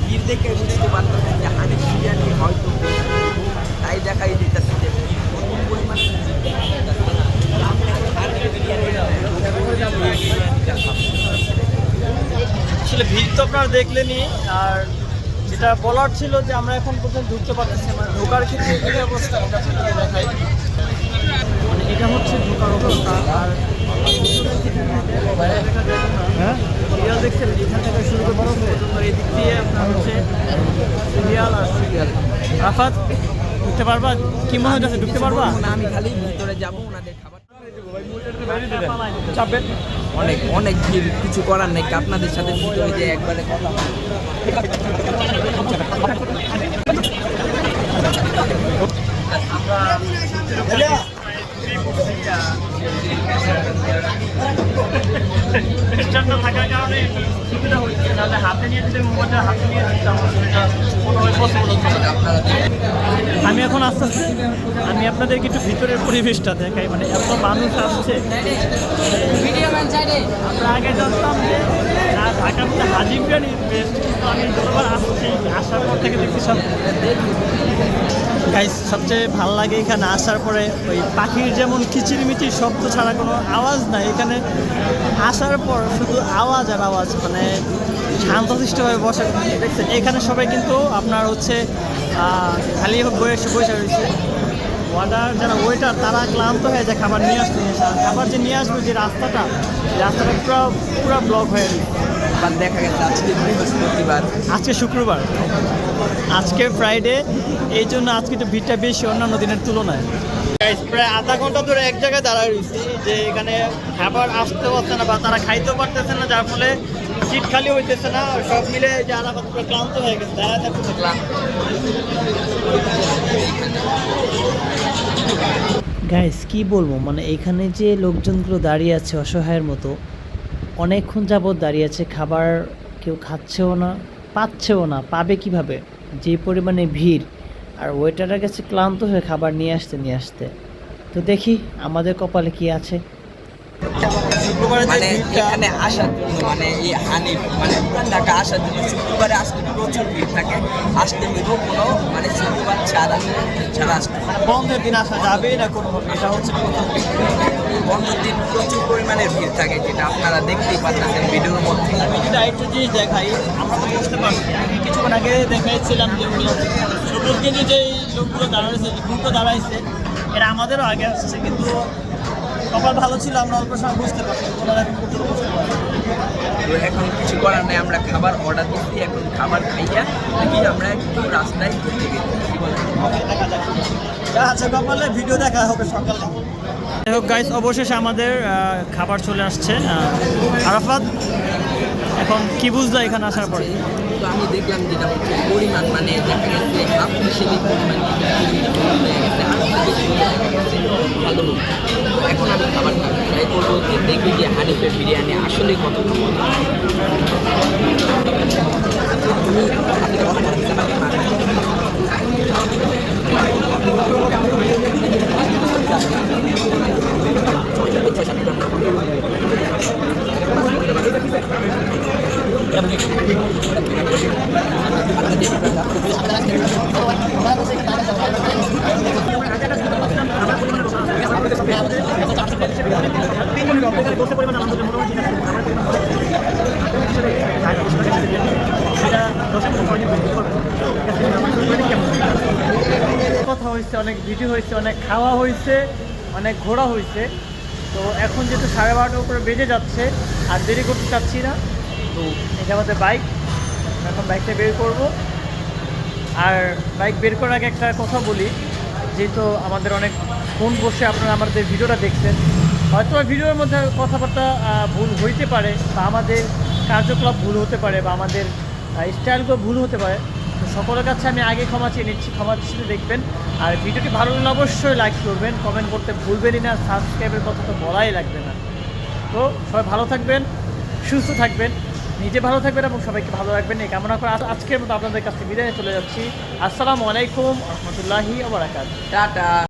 ভিড় দেখে হয়তো তাই ভিড় আসলে ভিড় তো আপনারা দেখলেনি আর যেটা বলার ছিল যে আমরা এখন পর্যন্ত ঢুকতে পারতেছি মানে ঢোকার ক্ষেত্রে অবস্থা? দেখাই। মানে এটা হচ্ছে ঢোকার অবস্থা, আর হ্যাঁ সিরিয়াল দেখছেন? এখান থেকে শুরু করে এই দিক দিয়ে আপনার হচ্ছে সিরিয়াল আর সিরিয়াল। রাফাত ঢুকতে পারবা? কি মনে হচ্ছে ঢুকতে পারবা? না আমি খালি ভিতরে যাব ওনাদের খাবার। চাপবেন অনেক অনেক ভিড় কিছু করার নেই আপনাদের সাথে ভিতরে যে একবারে কথা থাকার কারণে সুবিধা হচ্ছে নাহলে হাতে হাতে নিয়ে আমি এখন আস্তে আস্তে আমি আপনাদেরকে একটু ভিতরের পরিবেশটা দেখাই মানে এত মানুষ আসছে। আমরা আগে জানতাম যে না, ঢাকার মধ্যে বিরিয়ানি বেস্ট কিন্তু আমি যতবার আসছি আসার পর থেকে দেখছি সব গাইস সবচেয়ে ভালো লাগে এখানে আসার পরে ওই পাখির যেমন কিচিরমিচির শব্দ ছাড়া কোনো আওয়াজ নাই। এখানে আসার পর শুধু আওয়াজ আর আওয়াজ মানে শান্তশিষ্টভাবে বসে। দেখছেন এখানে সবাই কিন্তু আপনার হচ্ছে খালি বসে বসে রয়েছে। অর্ডার যারা ওয়েটার তারা ক্লান্ত হয়ে যায় খাবার নিয়ে আসতে নিয়ে আসে। খাবার যে নিয়ে আসবে যে রাস্তাটা রাস্তাটা পুরো পুরো ব্লক হয়ে গেছে দেখা গেছে আজকে বৃহস্পতিবার। আজকে শুক্রবার। আজকে ফ্রাইডে এই জন্য আজকে একটু ভিড়টা বেশি অন্যান্য দিনের তুলনায়। প্রায় আধা ঘণ্টা ধরে এক জায়গায় দাঁড়ায় রয়েছি যে এখানে খাবার আসতে পারছে না বা তারা খাইতেও পারতেছে না যার ফলে সিট খালি হইতেছে না সব মিলে যে আলাদা পুরো ক্লান্ত হয়ে গেছে ক্লান্ত। গাইস কি বলব? মানে এখানে যে লোকজনগুলো দাঁড়িয়ে আছে অসহায়ের মতো অনেকক্ষণ যাবৎ দাঁড়িয়ে আছে খাবার কেউ খাচ্ছেও না পাচ্ছেও না পাবে কীভাবে? যে পরিমাণে ভিড় আর ওয়েটারের কাছে ক্লান্ত হয়ে খাবার নিয়ে আসতে নিয়ে আসতে। তো দেখি আমাদের কপালে কি আছে। মানে এখানে আসার জন্য মানে এই হানিফ মানে পুরান ঢাকা আসার জন্য শুক্রবারে আসলে প্রচুর ভিড় থাকে। আসতে হইব কোনো মানে শুক্রবার ছাড়া ছাড়া আসতে বন্ধের দিন আসা যাবে না কোনো এটা হচ্ছে বন্ধের দিন প্রচুর পরিমাণে ভিড় থাকে যেটা আপনারা দেখতেই পাচ্ছেন ভিডিওর মধ্যে। আমি যদি আরেকটু জিনিস দেখাই আমরা তো বুঝতে পারছি আমি কিছুক্ষণ আগে দেখাইছিলাম যে সবুজ গেঞ্জি যে লোকগুলো দাঁড়াইছে গ্রুপটা দাঁড়াইছে এরা আমাদেরও আগে আসছে কিন্তু কপাল ভালো ছিল আমরা অল্প সময় বুঝতে পারছি ওনারা এখন বুঝতে পারছি তো এখন কিছু করার নেই আমরা খাবার অর্ডার দিচ্ছি এখন খাবার খাইয়া দেখি আমরা একটু রাস্তায় ঘুরতে গেছি। দেখা যাক। যা আছে কপালে ভিডিও দেখা হবে সকালে। যাই হোক গাইস অবশেষে আমাদের খাবার চলে আসছে। আরাফাত এখন কি বুঝলো এখানে আসার পরে? তো আমি দেখলাম যেটা হচ্ছে পরিমাণ মানে দেখা গেছে হাফ হিসেবে পরিমাণ হয়ে গেছে হাফ বেশি দেখা গেছে ভালো তো এখন আমি খাবার খাব ট্রাই করব যে দেখবি যে হানিফের বিরিয়ানি আসলে কতটা মজা কথা হয়েছে, অনেক ভিডিও হয়েছে, অনেক খাওয়া হয়েছে, অনেক ঘোরা হয়েছে। তো এখন যেহেতু সাড়ে বারোটার উপরে বেজে যাচ্ছে, আর দেরি করতে চাচ্ছি না, তো এটা আমাদের বাইক এখন বাইকটা বের করব। আর বাইক বের করার আগে একটা কথা বলি, যেহেতু আমাদের অনেক ফোন বসে আপনারা আমাদের ভিডিওটা দেখছেন, হয়তো ভিডিওর মধ্যে কথাবার্তা ভুল হইতে পারে, বা আমাদের কার্যকলাপ ভুল হতে পারে, বা আমাদের স্টাইলগুলো ভুল হতে পারে। তো সকলের কাছে আমি আগে ক্ষমা চেয়ে নিচ্ছি, ক্ষমা দৃষ্টিতে দেখবেন। আর ভিডিওটি ভালো লাগলে অবশ্যই লাইক করবেন কমেন্ট করতে ভুলবেনই না সাবস্ক্রাইবের কথা তো বলাই লাগবে না। তো সবাই ভালো থাকবেন, সুস্থ থাকবেন, নিজে ভালো থাকবেন এবং সবাইকে ভালো রাখবেন। এই কামনা করে আজ- আজকের মতো আপনাদের কাছে বিদায় চলে যাচ্ছি। আসসালামু আলাইকুম, রহমতুল্লাহি আবরাকাত টাটা।